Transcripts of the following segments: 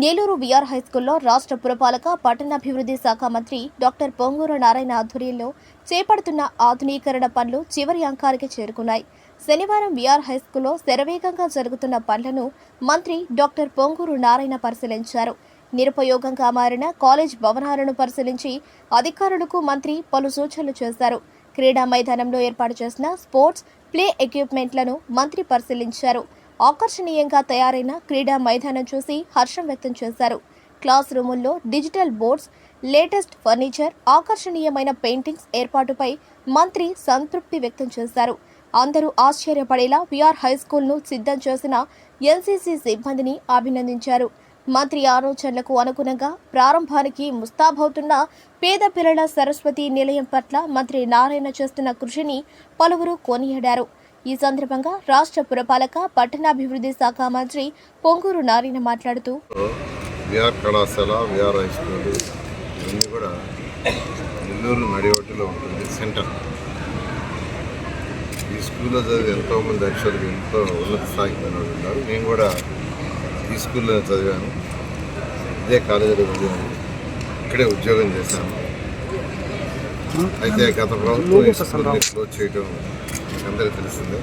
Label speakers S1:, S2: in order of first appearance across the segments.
S1: Nellore VR హైస్కూల్లో రాష్ట్ర పురపాలక పట్టణాభివృద్ధి శాఖ మంత్రి డాక్టర్ పొంగూరు నారాయణ ఆధ్వర్యంలో చేపడుతున్న ఆధునీకరణ పనులు చివరి అంకానికి చేరుకున్నాయి. శనివారం విఆర్ హైస్కూల్లో శరవేగంగా జరుగుతున్న పనులను మంత్రి డాక్టర్ పొంగూరు నారాయణ పరిశీలించారు. నిరుపయోగంగా మారిన కాలేజ్ భవనాలను పరిశీలించి అధికారులకు మంత్రి పలు సూచనలు చేశారు. క్రీడా మైదానంలో ఏర్పాటు చేసిన స్పోర్ట్స్ ప్లే ఎక్విప్మెంట్లను మంత్రి పరిశీలించారు. ఆకర్షణీయంగా తయారైన క్రీడా మైదానం చూసి హర్షం వ్యక్తం చేశారు. క్లాస్ రూముల్లో డిజిటల్ బోర్డ్స్ లేటెస్ట్ ఫర్నిచర్ ఆకర్షణీయమైన పెయింటింగ్స్ ఏర్పాటుపై మంత్రి సంతృప్తి వ్యక్తం చేశారు. అందరూ ఆశ్చర్యపడేలా విఆర్ హై స్కూల్ను సిద్ధం చేసిన ఎన్సీసీ సిబ్బందిని అభినందించారు. మంత్రి ఆలోచనలకు అనుగుణంగా ప్రారంభానికి ముస్తాబవుతున్న పేద పిల్లల సరస్వతి నిలయం పట్ల మంత్రి నారాయణ చేస్తున్న కృషిని పలువురు కొనియాడారు. ఈ సందర్భంగా రాష్ట్ర పురపాలక పట్టణాభివృద్ధి శాఖ మంత్రి పొంగూరు నారాయణ మాట్లాడుతూ
S2: విఆర్ కళాశాల విఆర్ హై స్కూల్ ఇవన్నీ కూడా నెల్లూరు నడివట్టులో ఉంటుంది సెంటర్. ఈ స్కూల్లో చదివి ఎంతోమంది యాక్చువల్గా ఎంతో ఉన్నత స్థాయికి ఉన్నారు. నేను కూడా ఈ స్కూల్లో చదివాను. ఇదే కాలేజీలో చదివాను. ఇక్కడే ఉద్యోగం చేశాను. అయితే గత ప్రభుత్వం క్లోజ్ చేయడం అందరికీ తెలిసిందే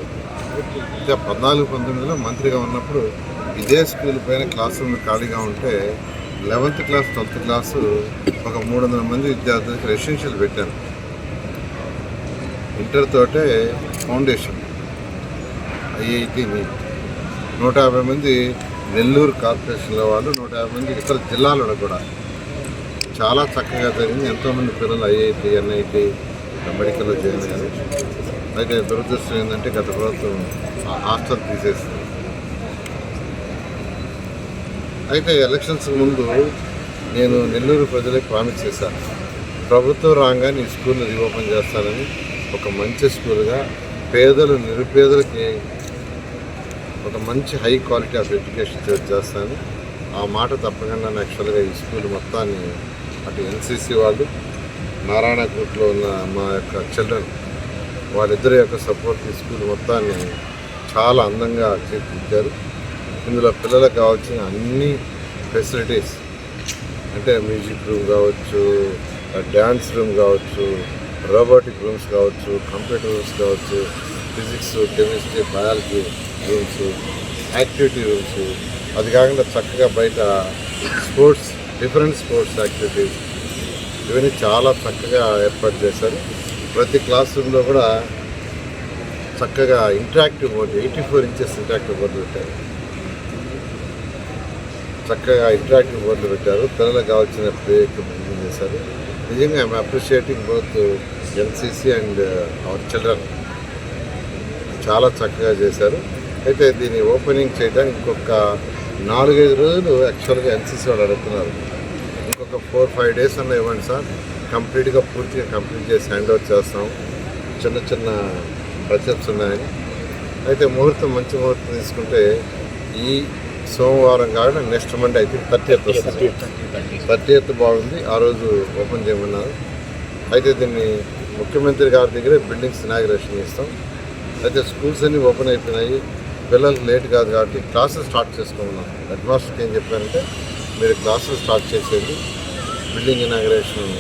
S2: అయితే పద్నాలుగు పంతొమ్మిదిలో మంత్రిగా ఉన్నప్పుడు ఇదే స్కూల్ పైన క్లాస్ రూమ్ ఖాళీగా ఉంటే లెవెంత్ క్లాస్ ట్వెల్త్ క్లాసు ఒక మూడు వందల మంది విద్యార్థులకు రెసిడెన్షియల్ పెట్టాను ఇంటర్ తోటే ఫౌండేషన్ ఐఐటి నీట్. నూట యాభై మంది నెల్లూరు కార్పొరేషన్లో వాళ్ళు నూట యాభై మంది ఇతర జిల్లాలలో కూడా. చాలా చక్కగా జరిగింది. ఎంతోమంది పిల్లలు ఐఐటి ఎన్ఐటి మెడికల్లో జాయిన్ అయ్యారు అయితే దురదృష్టం ఏంటంటే గత ప్రభుత్వం హాస్టల్ తీసేసింది. అయితే ఎలక్షన్స్ ముందు నేను నెల్లూరు ప్రజలకు ప్రామిస్ చేశాను. ప్రభుత్వం రాగానే ఈ స్కూల్ని రీఓపెన్ చేస్తానని ఒక మంచి స్కూల్గా పేదలు నిరుపేదలకి ఒక మంచి హై క్వాలిటీ ఆఫ్ ఎడ్యుకేషన్ చేస్తాను. ఆ మాట తప్పకుండా యాక్చువల్గా ఈ స్కూల్ మొత్తాన్ని అటు ఎన్సీసీ వాళ్ళు నారాయణ గ్రూప్లో ఉన్న మా యొక్క చిల్డ్రన్ వాళ్ళిద్దరి యొక్క సపోర్ట్ తీసుకుని మొత్తాన్ని చాలా అందంగా తీర్చిదిద్దారు. ఇందులో పిల్లలకు కావాల్సిన అన్ని ఫెసిలిటీస్ అంటే మ్యూజిక్ రూమ్ కావచ్చు డ్యాన్స్ రూమ్ కావచ్చు రోబోటిక్ రూమ్స్ కావచ్చు కంప్యూటర్ రూమ్స్ కావచ్చు physics chemistry biology rooms activity rooms అది కాకుండా చక్కగా బయట స్పోర్ట్స్ డిఫరెంట్ స్పోర్ట్స్ యాక్టివిటీస్ ఇవన్నీ చాలా చక్కగా ఏర్పాటు చేశారు. ప్రతి క్లాస్ రూమ్లో కూడా చక్కగా interactive board eighty four inches interactive board పెట్టారు. చక్కగా ఇంటరాక్టివ్ బోర్డులు పెట్టారు. పిల్లలకు కావాల్సిన ప్లే ఎక్విప్మెంట్ చేశారు. నిజంగా I'm appreciating both NCC and our children. చాలా చక్కగా చేశారు. అయితే దీన్ని ఓపెనింగ్ చేయడానికి ఇంకొక నాలుగైదు రోజులు యాక్చువల్గా ఎన్సీసీ వాళ్ళు అడుగుతున్నారు. ఇంకొక ఫోర్ ఫైవ్ డేస్ అన్న ఇవ్వండి సార్. కంప్లీట్గా పూర్తిగా కంప్లీట్ చేసి హ్యాండ్ ఓవర్ చేస్తాం. చిన్న చిన్న టచ్అప్స్ ఉన్నాయని. అయితే ముహూర్తం మంచి ముహూర్తం తీసుకుంటే ఈ సోమవారం కాకుండా నెక్స్ట్ మండే అయితే థర్టీ ఎయిత్ వస్తుంది. థర్టీ ఎయిత్ బాగుంది. ఆ రోజు ఓపెన్ చేయమన్నారు. అయితే దీన్ని ముఖ్యమంత్రి గారి దగ్గరే బిల్డింగ్స్ ఇనాగ్రేషన్ చేస్తాం. అయితే స్కూల్స్ అన్నీ ఓపెన్ అయిపోయినాయి. పిల్లలకు లేట్ కాదు కాబట్టి క్లాసెస్ స్టార్ట్ చేసుకోమన్నాం. హెడ్ మాస్టర్కి ఏం చెప్పారంటే మీరు క్లాసెస్ స్టార్ట్ చేసేది బిల్డింగ్ ఇనాగ్రేషన్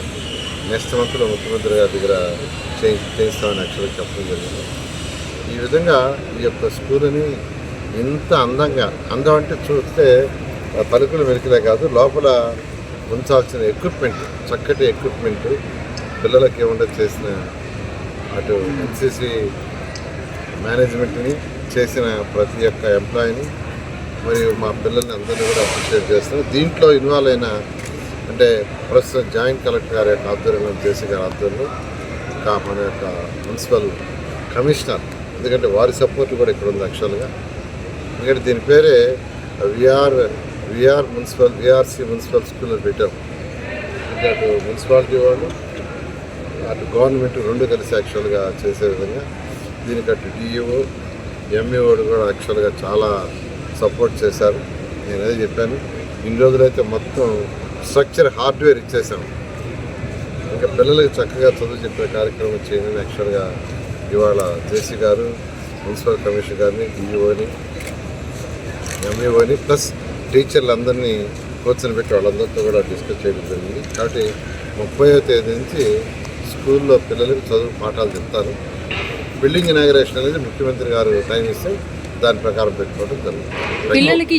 S2: నెక్స్ట్ మంత్లో ముఖ్యమంత్రి గారి దగ్గర చేయి చేయిస్తామని యాక్చువల్గా చెప్పడం జరిగింది. ఈ విధంగా ఈ యొక్క స్కూల్ని ఇంత అందంగా అందం అంటే చూస్తే ఆ పలుకులు వెలికిలే కాదు లోపల ఉంచాల్సిన ఎక్విప్మెంట్ చక్కటి ఎక్విప్మెంట్ పిల్లలకి ఏమన్నా చేసిన అటు ఎన్సీసీ మేనేజ్మెంట్ని చేసిన ప్రతి ఒక్క ఎంప్లాయీని మరియు మా పిల్లల్ని అందరినీ కూడా అప్రిషియేట్ చేస్తున్నాం దీంట్లో ఇన్వాల్వ్ అయిన అంటే ప్రస్తుతం జాయింట్ కలెక్టర్ గారి యొక్క ఆధ్వర్యంలో జేసీ గారి ఆధ్వర్యంలో ఇంకా మన యొక్క మున్సిపల్ కమిషనర్ ఎందుకంటే వారి సపోర్ట్ కూడా ఇక్కడ ఉంది యాక్చువల్గా. ఎందుకంటే దీని పేరే V R V R municipal V R C municipal school అని పెట్టాం. అంటే అటు మున్సిపాలిటీ వాళ్ళు అటు గవర్నమెంట్ రెండు కలిసి యాక్చువల్గా చేసే విధంగా దీనికి అటు డిఈఓ ఎంఈఓడు కూడా యాక్చువల్గా చాలా సపోర్ట్ చేశారు. నేను చెప్పాను. ఇన్ని రోజులైతే మొత్తం స్ట్రక్చర్ హార్డ్వేర్ ఇచ్చేసాం ఇంకా పిల్లలకి చక్కగా చదువు చెప్పే కార్యక్రమం చేయండి యాక్చువల్గా ఇవాళ జేసీ గారు మున్సిపల్ కమిషనర్ గారిని డిఈఓని ఎంఈఓని ప్లస్ టీచర్లు అందరినీ కోచ్ని పెట్టి వాళ్ళందరితో కూడా డిస్కస్ చేయడం జరిగింది. కాబట్టి ముప్పైవ తేదీ నుంచి స్కూల్లో పిల్లలకు చదువు పాఠాలు చెప్తారు. బిల్డింగ్ ఇనాగ్రేషన్ అనేది ముఖ్యమంత్రి గారు టైం ఇస్తే దాని ప్రకారం పెట్టుకోవడం జరుగుతుంది.
S3: పిల్లలకి